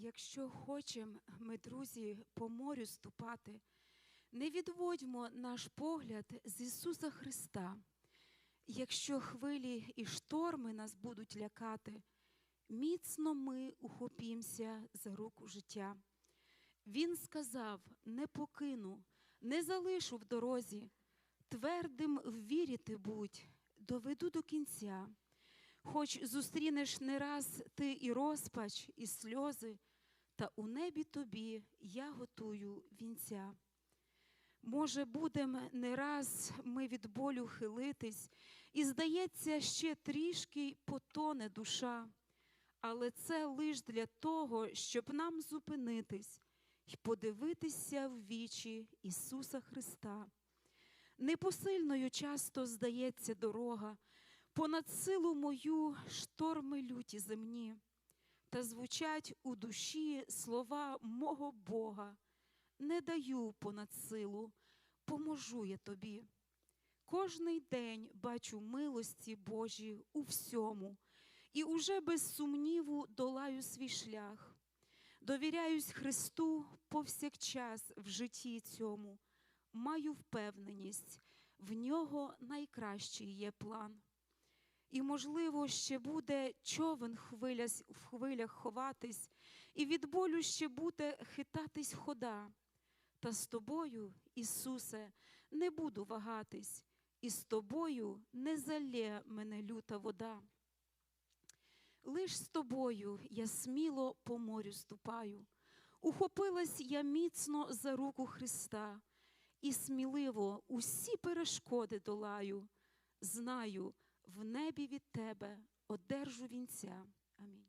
Якщо хочемо ми, друзі, по морю ступати, не відводьмо наш погляд з Ісуса Христа. Якщо хвилі і шторми нас будуть лякати, міцно ми ухопімся за руку життя. Він сказав: не покину, не залишу в дорозі, твердим в вірі ти будь, доведу до кінця. Хоч зустрінеш не раз ти і розпач, і сльози, та у небі тобі я готую вінця. Може, будем не раз ми від болю хилитись, і, здається, ще трішки потоне душа, але це лиш для того, щоб нам зупинитись і подивитися в вічі Ісуса Христа. Непосильною часто здається дорога, понад силу мою шторми люті земні, та звучать у душі слова мого Бога. Не даю понад силу, поможу я тобі. Кожний день бачу милості Божі у всьому, і уже без сумніву долаю свій шлях. Довіряюсь Христу повсякчас в житті цьому, маю впевненість, в нього найкращий є план. І, можливо, ще буде човен хвилясь, в хвилях ховатись, і від болю ще буде хитатись хода. Та з тобою, Ісусе, не буду вагатись, і з тобою не залє мене люта вода. Лиш з тобою я сміло по морю ступаю, ухопилась я міцно за руку Христа, і сміливо усі перешкоди долаю. Знаю, в небі від тебе одержу вінця. Амінь.